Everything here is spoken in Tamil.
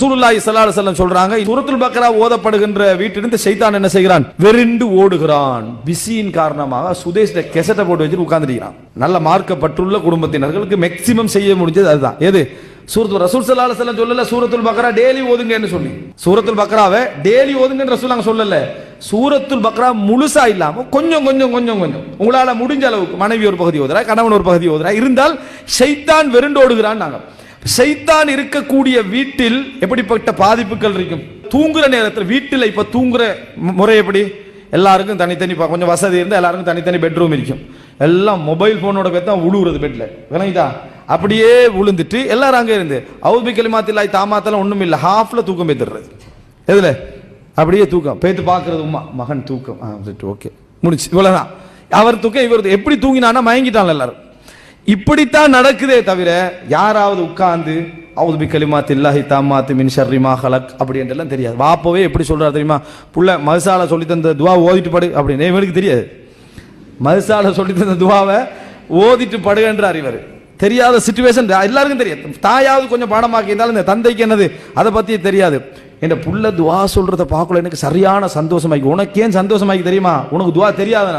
ரசூலுல்லாஹி ஸல்லல்லாஹு அலைஹி வஸல்லம் சொல்றாங்க சூரத்துல் பக்ரா ஓதப்படுகின்ற வீட்டிலிருந்து ஷைத்தான் என்ன செய்கிறான்? வெறிண்டு ஓடுகிறான். பிஸியின் காரணமாக சுதேஷ்ல கெசட்டை போட்டு வச்சுட்டு உட்கார்ந்துருக்கிறான். நல்ல மார்க்கப்பட்டுள்ள குடும்பத்தினர்களுக்கு மேக்சிமம் செய்ய முடிஞ்சது அதுதான். எது? சூரத்து ரசூல் ஸல்லல்லாஹு அலைஹி சொல்லல சூரத்துல் பக்ரா டெய்லி ஓதுங்கன்னு சொல்லி. சூரத்துல் பக்ராவை டெய்லி ஓதுங்கன்னு ரசூல் நாங்க சொல்லல. சூரத்துல் பக்ரா முழுசா இல்லாம கொஞ்சம் கொஞ்சம் கொஞ்சம் கொஞ்சம். உங்களால முடிஞ்ச அளவுக்கு மனைவி ஒரு பகுதி ஓதுறா கணவன் ஒரு பகுதி ஓதுறா. இருந்தால் ஷைத்தான் வெறுண்டோடுகிறான் நாங்கள் செய்தான் இருக்கக்கூடிய வீட்டில் எப்படிப்பட்ட பாதிப்புகள் இருக்கும்? தூங்குற நேரத்தில் வீட்டில் இப்போ தூங்குற முறை எப்படி? எல்லாருக்கும் தனித்தனி கொஞ்சம் வசதி இருந்தால் எல்லாருக்கும் தனித்தனி பெட்ரூம் இருக்கும். எல்லாம் மொபைல் ஃபோனோட பேர் தான் உழுவுறது பெட்டில் விளங்கிதா அப்படியே விழுந்துட்டு எல்லாரும் அங்கே இருந்து. அவுபி கலிமாத்தில்லாய் தாமாத்தெல்லாம் ஒன்றும் இல்லை. ஹாஃபில் தூக்கம் பேத்துடுறது எதில்? அப்படியே தூக்கம். பேத்து பார்க்கறது உமா. மகன் தூக்கம். ஆ ஓகே முடிச்சு இவ்வளோதான் அவர் தூக்கம் இவர் எப்படி தூங்கினானா மயங்கிட்டான் எல்லாரும். இப்படித்தான் நடக்குதே தவிர யாராவது உட்கார்ந்து அவுது பி கலிமாத் இல்லாஹி தாமாத்து மின் ஷர்ரிமா ஹலக் அப்படின்றலாம் தெரியாது. வாப்பவே எப்படி சொல்கிறார் தெரியுமா? புள்ள மதுசால சொல்லி தந்த துவா ஓதிட்டு படு அப்படின்னு. இவருக்கு தெரியாது? மதுசால சொல்லி தந்த துவாவை ஓதிட்டு படுகின்றார் இவர். தெரியாத சுச்சுவேஷன் எல்லாருக்கும் தெரியாது தாயாவது கொஞ்சம் பாடமாக்கி இருந்தாலும் இந்த தந்தைக்கு என்னது? அதை பற்றி தெரியாது. என் புள்ள துவா சொல்கிறத பார்க்கல. எனக்கு சரியான சந்தோஷமாக்கி உனக்கு ஏன் சந்தோஷமாக்கி தெரியுமா? உனக்கு துவா தெரியாதனா